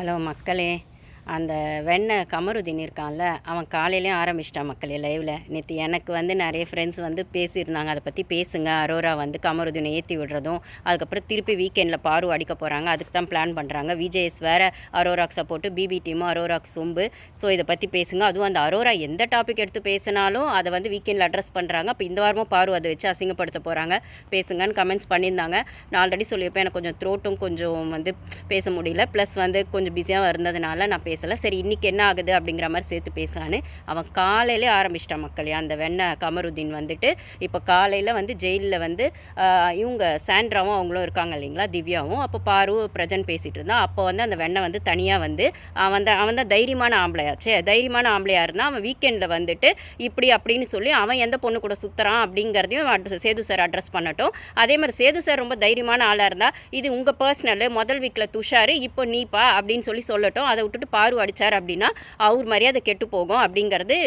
Hello மக்களே. அந்த வெண்ணெய் கமருதீன் இருக்கான்ல அவன் காலையிலேயும் ஆரம்பிச்சிட்டான் மக்களே லைவில் நேற்று எனக்கு வந்து நிறைய ஃப்ரெண்ட்ஸ் வந்து பேசியிருந்தாங்க. அதை பற்றி பேசுங்க. அரோரா வந்து கமருதீனை ஏற்றி விடுறதும் அதுக்கப்புறம் திருப்பி வீக்கெண்டில் பாரு அடிக்க போகிறாங்க அதுக்கு தான் பிளான் பண்ணுறாங்க விஜய்ஸ் வேறு அரோராக்கு சப்போர்ட்டு பிபி டீமும் அரோராக் சொம்பு. ஸோ இதை பற்றி பேசுங்க. அதுவும் அந்த அரோரா எந்த டாபிக் எடுத்து பேசினாலும் அதை வந்து வீக்கெண்டில் அட்ரஸ் பண்ணுறாங்க அப்போ இந்த வாரமும் பாரு அதை வச்சு அசிங்கப்படுத்த போகிறாங்க பேசுங்கன்னு கமெண்ட்ஸ் பண்ணியிருந்தாங்க. நான் ஆல்ரெடி சொல்லியிருப்பேன். எனக்கு கொஞ்சம் த்ரோட்டும் கொஞ்சம் வந்து பேச முடியல. ப்ளஸ் வந்து கொஞ்சம் பிஸியாக இருந்ததுனால நான் பேசலை. சரி இன்றைக்கி என்ன ஆகுது அப்படிங்கிற மாதிரி சேர்த்து பேசலான்னு அவன் காலையிலே ஆரம்பிச்சிட்டான் மக்களே. அந்த வெண்ணை கமருதீன் வந்துட்டு இப்போ காலையில் வந்து ஜெயிலில் வந்து இவங்க சாண்ட்ராவும் அவங்களும் இருக்காங்க இல்லைங்களா திவ்யாவும். அப்போ பாரு பிரஜன் பேசிகிட்டு இருந்தான் அப்போ வந்து அந்த வெண்ணெய் வந்து தனியாக வந்து அவன் தான் அவன் தான் தைரியமான ஆம்பளையாச்சே. தைரியமான ஆம்பளையாக இருந்தால் அவன் வீக்கெண்டில் வந்துட்டு இப்படி அப்படின்னு சொல்லி அவன் எந்த பொண்ணு கூட சுற்றுறான் அப்படிங்கிறதையும் அட்ர- சேது சார் அட்ரஸ் பண்ணட்டும். அதே மாதிரி சேது சார் ரொம்ப தைரியமான ஆளாக இருந்தால் இது உங்கள் பர்சனல் முதல் வீக்கில் துஷாரு இப்போ நீப்பா அப்படின்னு சொல்லி சொல்லட்டும். அதை விட்டுட்டு பாரு அடிச்சார் அப்படின்னா அவர் மரியாதை கெட்டு போகும் அப்படிங்கிறது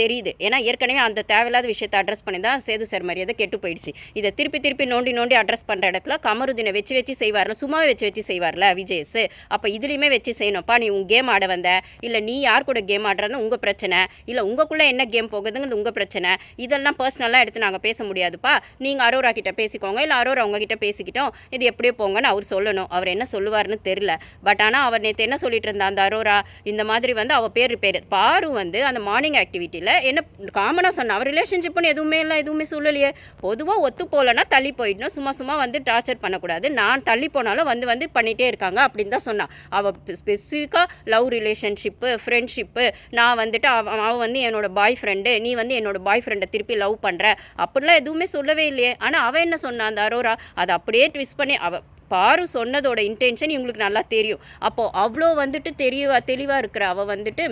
தெரியுது. ஏன்னா ஏற்கனவே அந்த தேவையில்லாத விஷயத்தை அட்ரஸ் பண்ணி தான் சேது சார் மரியாதை கெட்டு போயிடுச்சு. இதை திருப்பி திருப்பி நோண்டி நோண்டி அட்ரஸ் பண்ணுற இடத்துல கமருதினை வச்சு வச்சு செய்வார்ல சும்மாவே வச்சு வச்சு செய்வார்ல விஜயஸ் அப்போ இதுலேயுமே வச்சு செய்யணும்ப்பா நீ உன் கேம் ஆட வந்த. இல்லை நீ யார் கூட கேம் ஆடுறதுன்னு உங்கள் பிரச்சனை. இல்லை உங்களுக்குள்ளே என்ன கேம் போகுதுங்கிறது உங்கள் பிரச்சனை. இதெல்லாம் பர்சனலாக எடுத்து நாங்கள் பேச முடியாதுப்பா. நீங்கள் அரோரா கிட்ட பேசிக்கோங்க. இல்லை அரோரா உங்ககிட்ட பேசிக்கிட்டோம். இது எப்படியோ போங்கன்னு அவர் சொல்லணும். அவர் என்ன சொல்லுவார்னு தெரில பட் ஆனால் அவர் நேற்று என்ன சொல்லிட்டு இருந்தா அந்த அரோரா இந்த மாதிரி வந்து அவள் பேர் பேர். பாரு வந்து அந்த மார்னிங் ஆக்டிவிட்டியில் என்ன காமனாக சொன்னா அவள் ரிலேஷன்ஷிப்னு எதுவுமே இல்லை எதுவுமே சொல்லலையே. பொதுவாக ஒத்து போகலன்னா தள்ளி போயிடணும் சும்மா சும்மா வந்து டார்ச்சர் பண்ணக்கூடாது. நான் தள்ளி போனாலும் வந்து வந்து பண்ணிகிட்டே இருக்காங்க அப்படின்னு தான் சொன்னான் அவள் ஸ்பெசிஃபிக்காக லவ் ரிலேஷன்ஷிப்பு ஃப்ரெண்ட்ஷிப்பு நான் வந்துட்டு அவ அவன் வந்து என்னோட பாய் ஃப்ரெண்டு நீ வந்து என்னோட பாய் ஃப்ரெண்டை திருப்பி லவ் பண்ணுற அப்படிலாம் எதுவுமே சொல்லவே இல்லையே. ஆனால் அவன் என்ன சொன்னான் அந்த அரோரா? அதை அப்படியே ட்விஸ்ட் பண்ணி அவள் பாரு சொன்னதோட இன்டென்ஷன் இவங்களுக்கு நல்லா தெரியும். அப்போது அவ்வளோ வந்துட்டு தெரியவா தெளிவாக இருக்கிற அவள் வந்துட்டு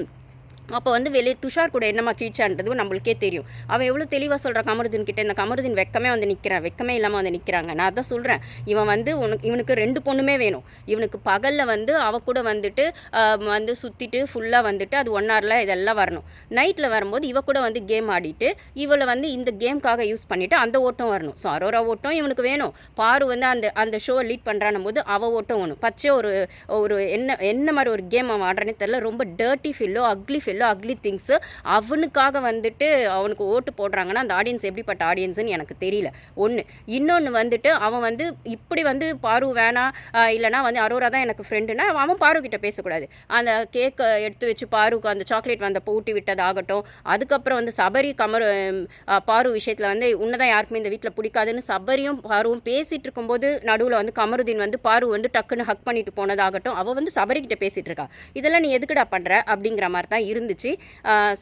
அப்போ வந்து வெளியே துஷார் கூட என்னம்மா கீழ்ச்சான்றதும் நம்மளுக்கே தெரியும். அவன் எவ்வளோ தெளிவாக சொல்கிறான் கமருதீன் கிட்ட இந்த கமருதீன் வெக்கமே வந்து நிற்கிறான் வெக்கமே இல்லாமல் வந்து நிற்கிறாங்க நான் அதான் சொல்கிறேன் இவன் வந்து உனக்கு இவனுக்கு ரெண்டு பொண்ணுமே வேணும். இவனுக்கு பகலில் வந்து அவ கூட வந்துட்டு வந்து சுற்றிட்டு ஃபுல்லாக வந்துட்டு அது ஒன் ஹவரில் இதெல்லாம் வரணும். நைட்டில் வரும்போது இவ கூட வந்து கேம் ஆடிட்டு இவளை வந்து இந்த கேம்க்காக யூஸ் பண்ணிவிட்டு அந்த ஓட்டம் வரணும். ஸோ அரோரா ஓட்டம் இவனுக்கு வேணும். பாரு வந்து அந்த அந்த ஷோவை லீட் பண்ணுறான போது அவள் ஓட்டம் வேணும் பச்சை ஒரு ஒரு என்ன என்ன மாதிரி ஒரு கேம் அவன் ஆடுறானே தெரில ரொம்ப dirty fellow ugly fellow ugly things அவனுக்காக வந்துட்டு அவனுக்கு ஓட்டு போடுறாங்கன்னா அந்த ஆடியன்ஸ் எப்படிப்பட்ட ஆடியன்ஸ்னு எனக்கு தெரியல. ஒன்று இன்னொன்று வந்துட்டு அவன் வந்து இப்படி வந்து பாரு வேணாம் இல்லைனா வந்து அரோரா தான் எனக்கு ஃப்ரெண்டுனா அவன் பாரு கிட்ட பேசக்கூடாது. அந்த கேக்கை எடுத்து வச்சு பாருக்கு அந்த சாக்லேட் வந்தப்போ ஊட்டி விட்டதாகட்டும் அதுக்கப்புறம் வந்து சபரி கமர் பாரு விஷயத்தில் வந்து உன்னதான் யாருக்குமே இந்த வீட்டில் பிடிக்காதுன்னு சபரியும் பாருவும் பேசிகிட்டு இருக்கும்போது நடுவில் வந்து கமருதீன் வந்து பாரு வந்து டக்குன்னு ஹக் பண்ணிட்டு போனதாகட்டும் அவள் வந்து சபரி கிட்ட பேசிகிட்டு இருக்கா. இதெல்லாம் நீ எதுக்குடா பண்ணுற அப்படிங்கிற மாதிரி தான் இருந்துச்சு.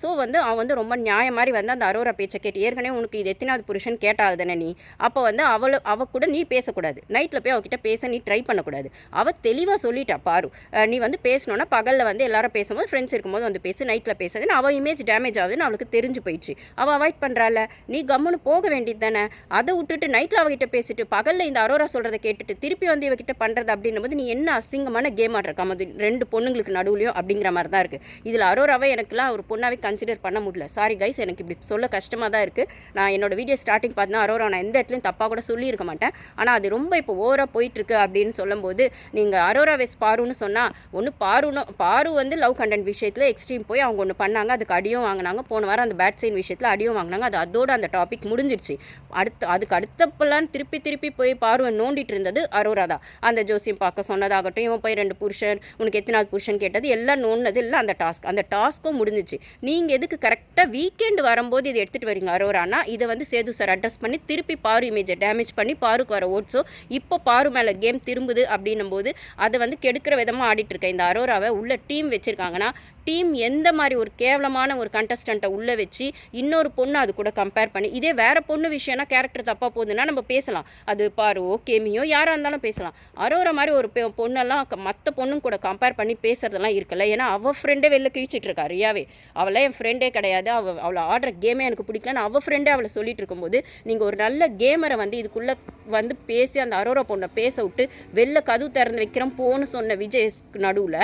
ஸோ வந்து அவன் வந்து ரொம்ப நியாயம் மாதிரி வந்து அந்த அரோரா பேச்சை கேட்டு ஏற்கனவே உனக்கு இது எத்தனாவது புருஷன் கேட்டால் தானே நீ? அப்போ வந்து அவளை அவ கூட நீ பேசக்கூடாது. நைட்டில் போய் அவகிட்ட பேச நீ ட்ரை பண்ணக்கூடாது. அவள் தெளிவாக சொல்லிட்டா பாரு. நீ வந்து பேசணுன்னா பகலில் வந்து எல்லாரும் பேசும்போது ஃப்ரெண்ட்ஸ் இருக்கும்போது வந்து பேசு நைட்டில் பேசுறதுன்னு அவள் இமேஜ் டேமேஜ் ஆகுதுன்னு அவளுக்கு தெரிஞ்சு போயிடுச்சு. அவள் அவாய்ட் பண்ணுறாள் நீ கம்முன்னு போக வேண்டியது தானே? அதை விட்டுட்டு நைட்டில் அவகிட்ட பேசிட்டு பகலில் இந்த அரோரா சொல்கிறத கேட்டுட்டு திருப்பி வந்து இவகிட்ட பண்ணுறது அப்படின்னும் போது நீ என்ன அசிங்கமான கேம் ஆடுற? கமது ரெண்டு பொண்ணுங்களுக்கு நடுவுலையும் அப்படிங்கிற மாதிரி தான் இருக்குது இதில் அரோராவை எனக்குலாம் ஒரு பொண்ணாகவே கன்சிடர் பண்ண முடியல. சாரி கைஸ் எனக்கு இப்படி சொல்ல கஷ்டமாக தான் இருக்குது நான் என்னோட வீடியோ ஸ்டார்டிங் பார்த்தினா அரோரா நான் எந்த இடத்துலையும் தப்பாக கூட சொல்லியிருக்க மாட்டேன். ஆனால் அது ரொம்ப இப்போ ஓவராக போயிட்டுருக்கு அப்படின்னு சொல்லும்போது நீங்கள் அரோரா வெஸ் பாருன்னு சொன்னால் ஒன்று பாருன்னு பாரு வந்து லவ் கண்டென்ட் விஷயத்தில் எக்ஸ்ட்ரீம் போய் அவங்க ஒன்று பண்ணாங்க அதுக்கு அடியும் வாங்கினாங்க. போன வாரம் அந்த பேட் சைன் விஷயத்தில் அடியும் வாங்கினாங்க. அது அதோட அந்த டாபிக் முடிஞ்சிருச்சு. அடுத்து அதுக்கு அடுத்தப்பெல்லாம் திருப்பி திருப்பி போய் பார்வை நோண்டிட்டு இருந்தது அரோரா தான். அந்த ஜோசியம் பார்க்க சொன்னதாகட்டும் இவன் போய் ரெண்டு புருஷன் உனக்கு எத்தனாவது புருஷன் கேட்டது எல்லாம் நோண்டினது இல்லை. அந்த டாஸ்க் அந்த டாஸ்க் டாஸ்க்கும் முடிஞ்சிச்சு. நீங்கள் எதுக்கு கரெக்டாக வீக்கெண்ட் வரும்போது இதை எடுத்துகிட்டு வரீங்க அரோரானா இதை வந்து சேது சார் அட்ரஸ் பண்ணி திருப்பி பாரு இமேஜை டேமேஜ் பண்ணி பாருக்கு வர ஓட்ஸோ இப்போ பாரு மேலே கேம் திரும்புது அப்படின்னும் போது அதை வந்து கெடுக்கிற விதமாக ஆடிட்டு இருக்க. இந்த அரோராவை உள்ள டீம் வச்சுருக்காங்கன்னா டீம் எந்த மாதிரி ஒரு கேவலமான ஒரு கண்டஸ்டண்ட்டை உள்ளே வச்சு இன்னொரு பொண்ணு அது கூட கம்பேர் பண்ணி இதே வேறு பொண்ணு விஷயம்னா கேரக்டர் தப்பாக போகுதுன்னா நம்ம பேசலாம். அது பாரு ஓகேமியோ யாராக இருந்தாலும் பேசலாம். அரோரா மாதிரி ஒரு பெ- பொண்ணெல்லாம் மற்ற பொண்ணும் கூட கம்பேர் பண்ணி பேசுறதெல்லாம் இருக்குல்ல. ஏன்னா அவள் ஃப்ரெண்டே வெளில கிழிச்சிட்டு இருக்கா ரியாவே. அவளை என் ஃப்ரெண்டே கிடையாது. அவள் அவளை ஆடுற கேமே எனக்கு பிடிக்கலன்னு அவள் ஃப்ரெண்டே அவளை சொல்லிட்டு இருக்கும்போது நீங்கள் ஒரு நல்ல கேமரை வந்து இதுக்குள்ளே வந்து பேசி அந்த அரோரா பொண்ணை பேச விட்டு வெளில கதவு திறந்து வைக்கிறோம் போன்னு சொன்ன விஜய் நடுவில்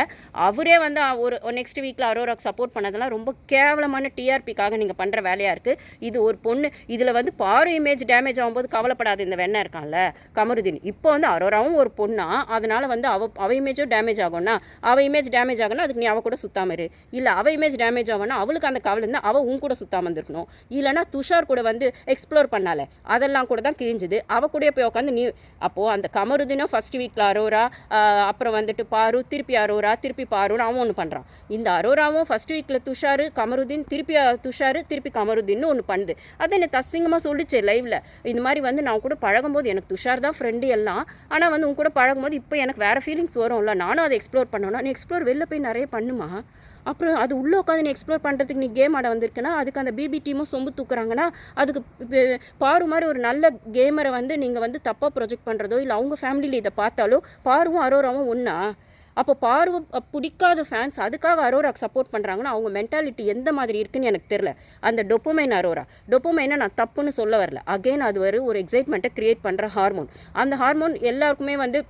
அவரே வந்து ஒரு நெக்ஸ்ட் வீக்கில் அரோராக்கு சப்போர்ட் பண்ணதெல்லாம் ரொம்ப கேவலமான டிஆர்பிக்காக நீங்கள் பண்ணுற வேலையாக இருக்குது இது ஒரு பொண்ணு இதில் வந்து பாரு இமேஜ் டேமேஜ் ஆகும்போது கவலைப்படாத இந்த வெண்ணை இருக்கான்ல கமருதீன். இப்போ வந்து அரோராவும் ஒரு பொண்ணா அதனால் வந்து அவ அவ இமேஜும் டேமேஜ் ஆகும்னா அவ இமேஜ் டேமேஜ் ஆகும்னா அதுக்கு நீ அவ கூட சுத்தாம இரு. இல்லை அவ இமேஜ் டேமேஜ் ஆகும்னா அவளுக்கு அந்த கவலை இருந்தால் அவள் உன் கூட சுத்தாம இருந்திருக்கணும். இல்லைனா துஷார் கூட வந்து எக்ஸ்ப்ளோர் பண்ணால அதெல்லாம் கூட தான் கிழிஞ்சுது. அவ கூட போய் உட்காந்து நீ அப்போது அந்த கமருதினும் ஃபர்ஸ்ட் வீக்கில் அரோரா அப்புறம் வந்துட்டு பாரு திருப்பி அரோரா திருப்பி பாருன்னு அவன் ஒன்று பண்ணுறான் இந்த அரோராவும் ஃபர்ஸ்ட் வீக்கில் துஷாரு கமருதீன் திருப்பி துஷாரு திருப்பி கமருதீன்னு ஒன்று பண்ணுது. அதை எனக்கு அசிங்கமாக சொல்லிச்சு லைவில் இந்த மாதிரி வந்து நான் கூட பழகும்போது எனக்கு துஷார் தான் ஃப்ரெண்டு எல்லாம். ஆனால் வந்து உன் கூட பழகும்போது இப்போ எனக்கு வேறு ஃபீலிங்ஸ் வரும்ல. நானும் அதை எக்ஸ்ப்ளோர் பண்ணணும். நீ எக்ஸ்ப்ளோர் வெளில போய் நிறைய பண்ணுமா? அப்புறம் அது உள்ளே உட்காந்து நீ எக்ஸ்ப்ளோர் பண்ணுறதுக்கு நீ கேம் ஆட வந்திருக்குன்னா அதுக்கு அந்த பிபி டீமும் சொம்பு தூக்குறாங்கன்னா அதுக்கு பாரு மாதிரி ஒரு நல்ல கேமரை வந்து நீங்கள் வந்து தப்பாக ப்ரொஜெக்ட் பண்ணுறதோ இல்லை அவங்க ஃபேமிலியில் இதை பார்த்தாலோ பாருவும் அரோராவும் ஒன்றா அப்போ பார்வை பிடிக்காத ஃபேன்ஸ் அதுக்காக அரோராக்கு சப்போர்ட் பண்ணுறாங்கன்னா அவங்க மென்டாலிட்டி எந்த மாதிரி இருக்குன்னு எனக்கு தெரில அந்த டொப்போமைன் அரோரா. டொப்போமைனை நான் தப்புன்னு சொல்ல வரல. அகைன் அது ஒரு ஒரு எக்ஸைட்மெண்ட்டை க்ரியேட் பண்ணுற ஹார்மோன் அந்த ஹார்மோன் எல்லாருக்குமே வந்து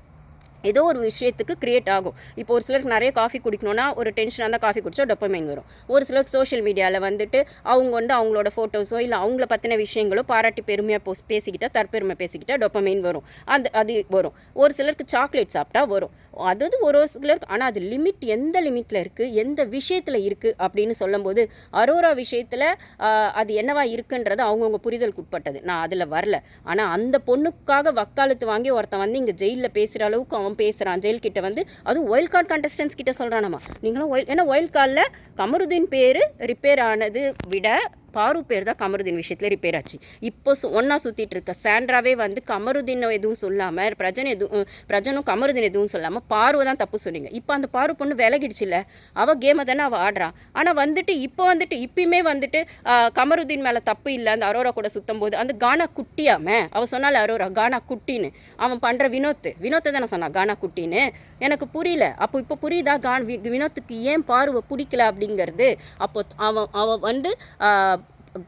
ஏதோ ஒரு விஷயத்துக்கு கிரியேட் ஆகும். இப்போ ஒரு சிலருக்கு நிறைய காஃபி குடிக்கணும்னா ஒரு டென்ஷனாக இருந்தால் காஃபி குடிச்சா டொப்பமைன் வரும். ஒரு சிலர் சோஷியல் மீடியாவில் வந்துட்டு அவங்க வந்து அவங்களோட ஃபோட்டோஸோ இல்லை அவங்கள பற்றின விஷயங்களோ பாராட்டி பெருமையாக போஸ் பேசிக்கிட்டா தற்பெருமை பேசிக்கிட்டா டொப்பமைன் வரும். அந்த அது வரும். ஒரு சிலருக்கு சாக்லேட் சாப்பிட்டா வரும். அது அது ஒரு ஒரு சிலருக்கு ஆனால் அது லிமிட் எந்த லிமிட்டில் இருக்குது எந்த விஷயத்தில் இருக்குது அப்படின்னு சொல்லும்போது அரோரா விஷயத்தில் அது என்னவா இருக்குன்றது அவங்கவுங்க புரிதலுக்கு உட்பட்டது. நான் அதில் வரல. ஆனால் அந்த பொண்ணுக்காக வக்காலத்து வாங்கி ஒருத்தன் வந்து இங்கே ஜெயிலில் பேசுகிற அளவுக்கு அவன் பேசுகிறான் ஜெயில் கிட்ட வந்து. அதுவும் ஒயில் கார்டு கண்டஸ்டன்ஸ் கிட்ட சொல்கிறானாமா நீங்களும் ஒயில் ஏன்னா ஒயில் கார்டில் கமருதீன் பேர் ரிப்பேர் ஆனது விட பாரு பேர் தான் கமருதீன் விஷயத்தில் ரிப்பேர் ஆச்சு. இப்போ ஒன்றா சுற்றிட்டு இருக்க சாண்ட்ராவே வந்து கமருதீன் எதுவும் சொல்லாமல் பிரஜன் எதுவும் பிரஜனும் கமருதீன் எதுவும் சொல்லாமல் பார்வை தான் தப்பு சொன்னீங்க. இப்போ அந்த பாரு பொண்ணு விலகிடுச்சுல்ல அவள் கேமை தானே அவள் ஆடுறா. ஆனால் வந்துட்டு இப்போ வந்துட்டு இப்பயுமே வந்துட்டு கமருதீன் மேலே தப்பு இல்லை அந்த அரோரா கூட சுத்தம் போது அந்த கானா குட்டியாம அவள் சொன்னால அரோரா கானா குட்டின்னு அவன் பண்ணுற வினோத் வினோத்தை தானே சொன்னான் கானா குட்டின்னு எனக்கு புரியல. அப்போ இப்போ புரியுதா கான் வி- வினோத்துக்கு ஏன் பார்வை பிடிக்கல அப்படிங்கிறது? அப்போ அவன் அவன் வந்து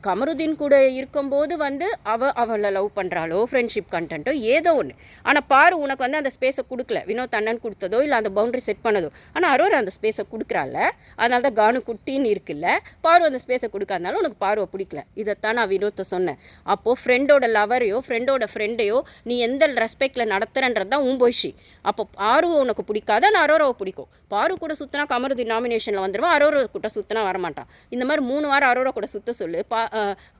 கமருதீன் கூட இருக்கும்போது வந்து அவ அவளை லவ் பண்ணுறாளோ ஃப்ரெண்ட்ஷிப் கண்டென்ட்டோ ஏதோ ஒன்று ஆனால் பாரு உனக்கு வந்து அந்த ஸ்பேஸை கொடுக்கல. வினோத் அண்ணன் கொடுத்ததோ இல்லை அந்த பவுண்டரி செட் பண்ணதோ. ஆனால் அரோரா அந்த ஸ்பேஸை கொடுக்குறாள். அதனால தான் கானு குட்டின்னு இருக்குல்ல. பாரு அந்த ஸ்பேஸை கொடுக்காதனால உனக்கு பார்வை பிடிக்கல. இதைத்தான் நான் வினோத்தை சொன்னேன். அப்போது ஃப்ரெண்டோட லவரையோ ஃப்ரெண்டோட ஃப்ரெண்டையோ நீ எந்த ரெஸ்பெக்டில் நடத்துறன்றது தான் உன் போய்ஷி அப்போ பாருவை உனக்கு பிடிக்காத நான் அரோராவை பிடிக்கும்? பாரு கூட சுற்றினா கமருதி நாமினேஷனில் வந்துடுவான் அரோரா கூட சுற்றினா வரமாட்டான் இந்த மாதிரி மூணு வாரம் அரோரா கூட சுத்த சொல்லு. பா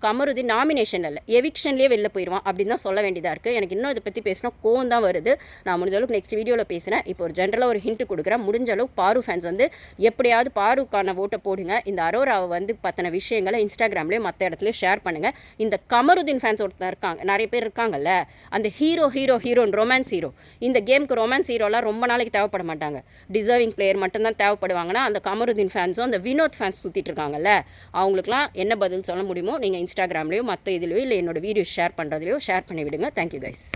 கமருதி நாமினேஷன் இல்லை எவிக்ஷன்லேயே வெளில போயிடுவான் அப்படின்னு தான் சொல்ல வேண்டியதாக இருக்குது எனக்கு இன்னும் இதை பற்றி பேசினா கோவம் தான் வருது. நான் முடிஞ்ச அளவுக்கு நெக்ஸ்ட் வீடியோவில் பேசுகிறேன் இப்போ ஒரு ஜென்ரலாக ஒரு ஹிண்ட் கொடுக்குறேன். முடிஞ்ச அளவுக்கு பாரு ஃபேன்ஸ் வந்து எப்படியாவது பாருக்கான ஓட்டை போடுங்க. இந்த அரோராவை வந்து பற்றின விஷயங்களை இன்ஸ்டாகிராம்லேயும் மற்ற இடத்துலையும் ஷேர் பண்ணுங்கள் இந்த கமருதீன் ஃபேன்ஸ் ஒருத்தர் இருக்காங்க நிறைய பேர் இருக்காங்கல்ல அந்த hero hero heroine romance hero இந்த கேமுக்கு ரொமான்ஸ் ஹீரோலாம் ரொம்ப நாளைக்கு தேவைப்பட மாட்டாங்க. டிசர்விங் பிளேயர் மட்டும்தான் தேவைப்படுவாங்கன்னா அந்த கமருதீன் ஃபேன்ஸும் அந்த வினோத் ஃபேன்ஸ் சுற்றிட்டு இருக்காங்கல்ல அவங்களுக்குலாம் என்ன பதில் சொல்ல முடியுமோ நீங்கள் இன்ஸ்டாகிராம்லேயோ மற்ற இதுலையோ இல்லை என்னோட வீடியோ ஷேர் பண்ணுறதுலையோ ஷேர் பண்ணி விடுங்க தேங்க்யூ கைஸ்